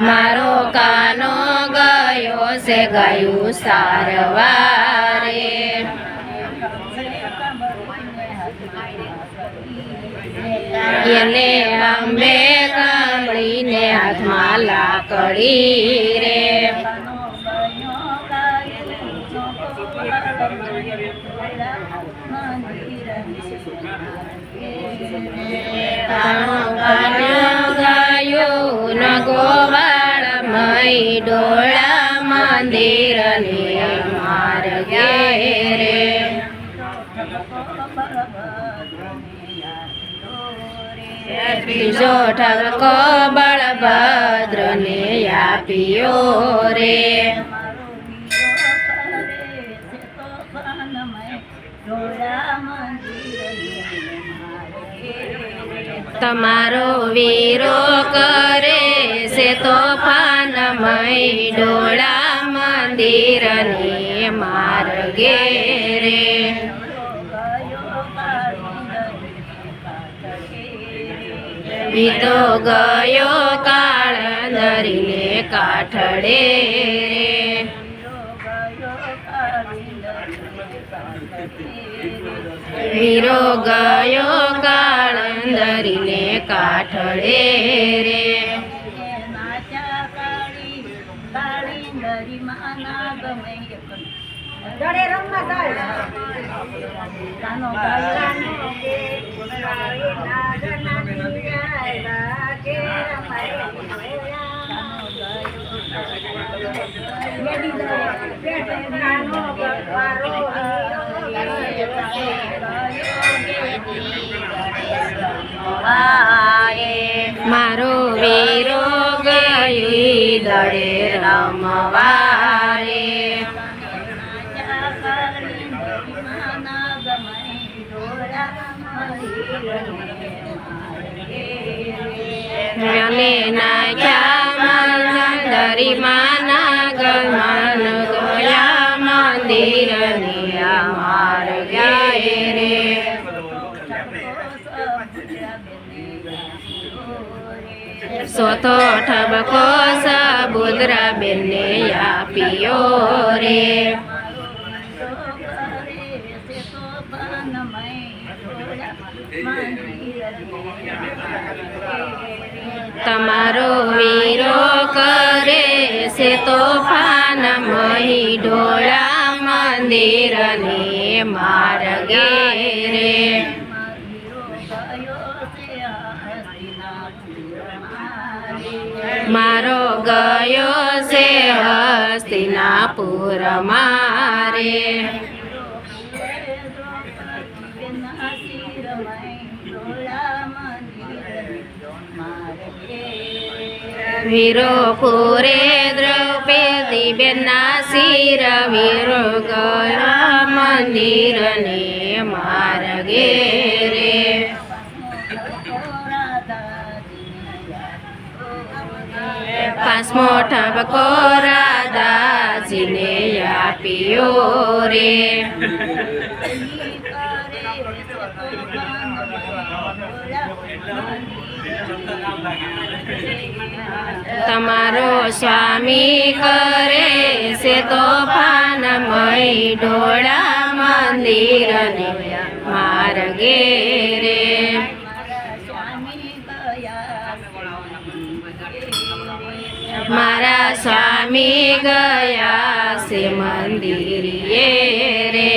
મારો કાનો ગયો છે ગયું સારવારે. એને અંબે કામળીને હાથમાં લાકડી રે. ગોવાળ મય ડોળા મંદિર ને માર્ગે રે ત્રીજો ઠપકો બળભદ્ર ને આપ્યો રે તમારો વીરો કરે છે તોફાનમય ડોળા મંદિર ને માર્ગે રે. બીતો ગયો કાળ ધરીને કાઠડે રે. વીરો ગયો કાળ ધરીને કાઠડે રે મારો વીરો ગયું દડે રમવારે અને નાખ્યા ને અમાર ગયા રે સોતો ઠબકો સાબુદરા બેનને આપ્યો રે. તમારો વીરો કરે છે તોફાનમય ઢોળા મંદિર ને માર્ગે રે. મારો ગયો છે હસ્તિનાપુર મારે વીરો પૂરે દ્રૌપદી બેના શિર વીરો ગયા મંદિર ને માર્ગે રે. પાંચમો ઠપકો રાધાજીને આપ્યો રે. તમારો સ્વામી કરે છે તોફાનમય ઢોળા મંદિર ને માર્ગે રે. મારા સ્વામી ગયા છે મંદિરે રે.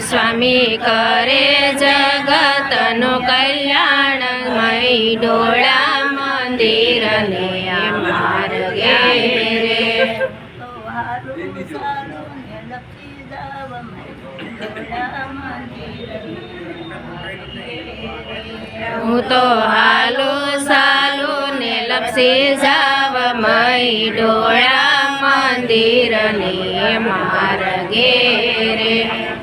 સ્વામી કરે જગતનો કલ્યાણમય ડોળા મંદિર ને માર્ગે રે હું તો હાલો સાલો ને લપસી જાવ મય ડોળા મંદિર ને માર રે.